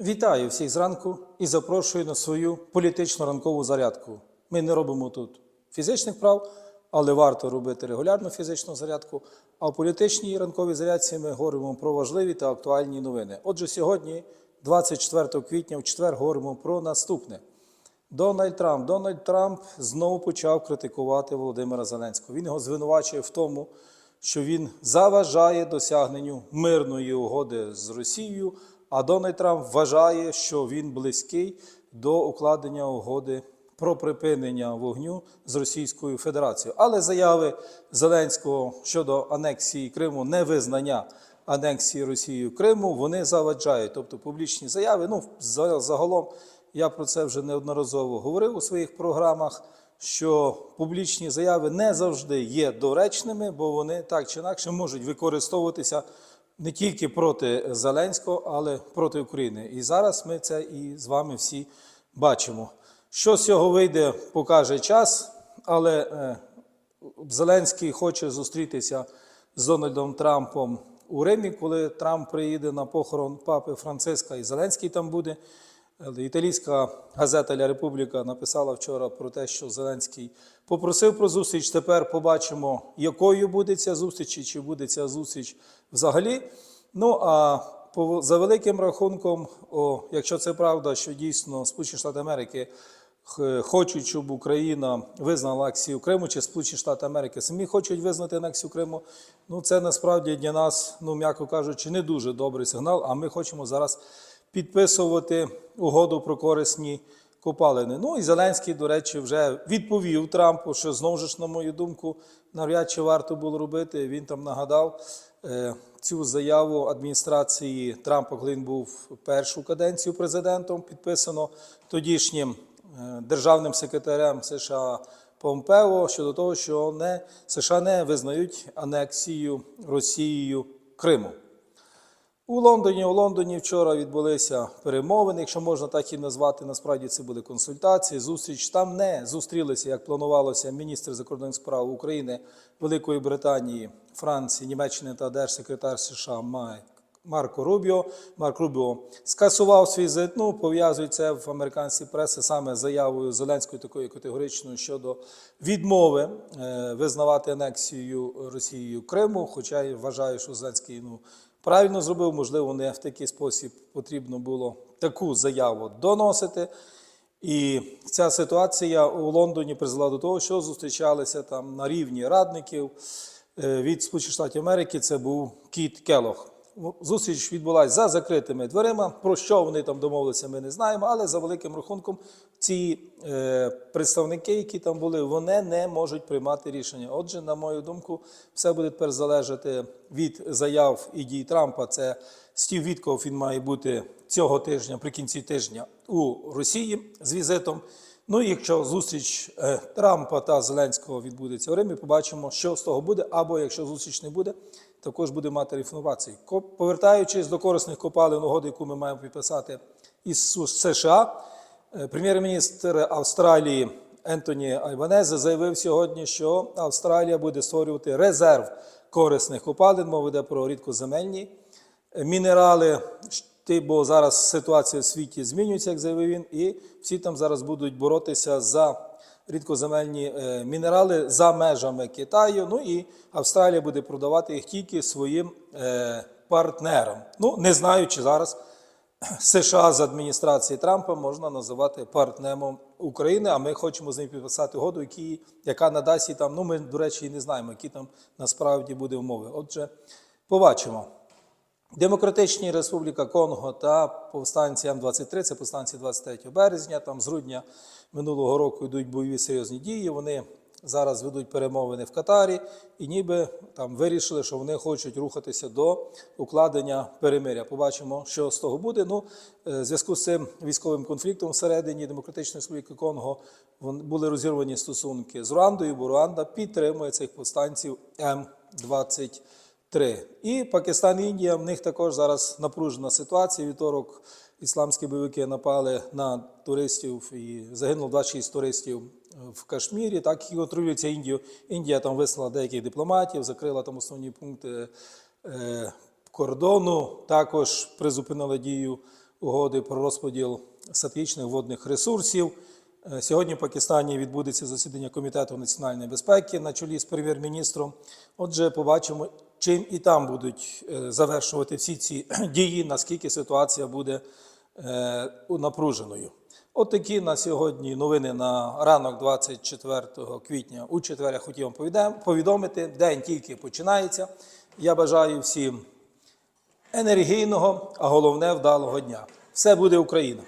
Вітаю всіх зранку і запрошую на свою політичну ранкову зарядку. Ми не робимо тут фізичних прав, але варто робити регулярну фізичну зарядку. А в політичній ранковій зарядці ми говоримо про важливі та актуальні новини. Отже, сьогодні, 24 квітня, в четвер, говоримо про наступне. Дональд Трамп. Дональд Трамп знову почав критикувати Володимира Зеленського. Він його звинувачує в тому, що він заважає досягненню мирної угоди з Росією. А Дональд Трамп вважає, що він близький до укладення угоди про припинення вогню з Російською Федерацією. Але заяви Зеленського щодо анексії Криму, невизнання анексії Росією Криму, вони заваджають. Тобто публічні заяви. Ну, за- загалом я про це вже неодноразово говорив у своїх програмах. Що публічні заяви не завжди є доречними, бо вони так чи інакше можуть використовуватися не тільки проти Зеленського, але проти України. І зараз ми це і з вами всі бачимо. Що з цього вийде, покаже час, але е, Зеленський хоче зустрітися з Дональдом Трампом у Римі, коли Трамп приїде на похорон папи Франциска і Зеленський там буде. Італійська газета Ля Републіка написала вчора про те, що Зеленський попросив про зустріч. Тепер побачимо, якою буде ця зустріч, і чи буде ця зустріч взагалі. Ну а за великим рахунком, о, якщо це правда, що дійсно Сполучені Штати Америки хочуть, щоб Україна визнала акцію Криму, чи Сполучені Штати Америки самі хочуть визнати анексію Криму. Ну це насправді для нас, ну м'яко кажучи, не дуже добрий сигнал. А ми хочемо зараз підписувати угоду про корисні копалини. Ну і Зеленський, до речі, вже відповів Трампу, що знову ж, на мою думку, навряд чи варто було робити. Він там нагадав е, цю заяву адміністрації Трампа, коли він був першу каденцію президентом, підписано тодішнім е, державним секретарем США Помпео щодо того, що не США не визнають анексію Росією Криму. У Лондоні, у Лондоні вчора відбулися перемовини, якщо можна так і назвати. Насправді це були консультації, зустріч. Там не зустрілися, як планувалося, міністр закордонних справ України, Великої Британії, Франції, Німеччини та держсекретар США Майк. Марко Рубіо. Марк Рубіо скасував свій візит. Ну, пов'язують це в американській пресі саме заявою Зеленської такої категоричною щодо відмови е, визнавати анексію Росією Криму. Хоча я вважаю, що Зеленський ну, правильно зробив, можливо, не в такий спосіб потрібно було таку заяву доносити. І ця ситуація у Лондоні призвела до того, що зустрічалися там на рівні радників е, від Сполучених Штатів Америки. Це був Кіт Келох. Зустріч відбулася за закритими дверима. Про що вони там домовилися, ми не знаємо. Але за великим рахунком, ці е, представники, які там були, вони не можуть приймати рішення. Отже, на мою думку, все буде тепер залежати від заяв і дій Трампа. Це Стів Вітков, він має бути цього тижня, при кінці тижня у Росії з візитом. Ну якщо зустріч е, Трампа та Зеленського відбудеться в Римі, побачимо, що з того буде. Або якщо зустріч не буде, також буде мати інформації. Ко- Повертаючись до корисних копалин угоди, яку ми маємо підписати із США, е, прем'єр-міністр Австралії Ентоні Айванезе заявив сьогодні, що Австралія буде створювати резерв корисних копалин. Мова йде про рідкоземельні мінерали, бо зараз ситуація в світі змінюється, як заявив він, і всі там зараз будуть боротися за рідкоземельні е, мінерали за межами Китаю. Ну і Австралія буде продавати їх тільки своїм е, партнерам. Ну, не знаю, чи зараз США з адміністрації Трампа можна називати партнером України, а ми хочемо з ним підписати угоду, які, яка надасть їй там. Ну, ми, до речі, і не знаємо, які там насправді буде умови. Отже, побачимо. Демократичні Республіка Конго та повстанці М23, це повстанці 23 березня. Там з грудня минулого року йдуть бойові серйозні дії. Вони зараз ведуть перемовини в Катарі і ніби там вирішили, що вони хочуть рухатися до укладення перемиря. Побачимо, що з того буде. Ну, е, в зв'язку з цим військовим конфліктом всередині Демократичної Республіки Конго були розірвані стосунки з Руандою, бо Руанда підтримує цих повстанців М23. Три. І Пакистан і Індія, в них також зараз напружена ситуація. Вівторок ісламські бойовики напали на туристів і загинуло 26 туристів в Кашмірі. Так і контролюється Індію. Індія там вислала деяких дипломатів, закрила там основні пункти е, кордону. Також призупинила дію угоди про розподіл стратегічних водних ресурсів. Е, Сьогодні в Пакистані відбудеться засідання Комітету національної безпеки на чолі з прем'єр-міністром. Отже, побачимо, чим і там будуть е, завершувати всі ці дії, наскільки ситуація буде е, напруженою. От такі на сьогодні новини на ранок 24 квітня. У четвер я хотів вам повідомити. День тільки починається. Я бажаю всім енергійного, а головне вдалого дня. Все буде Україна!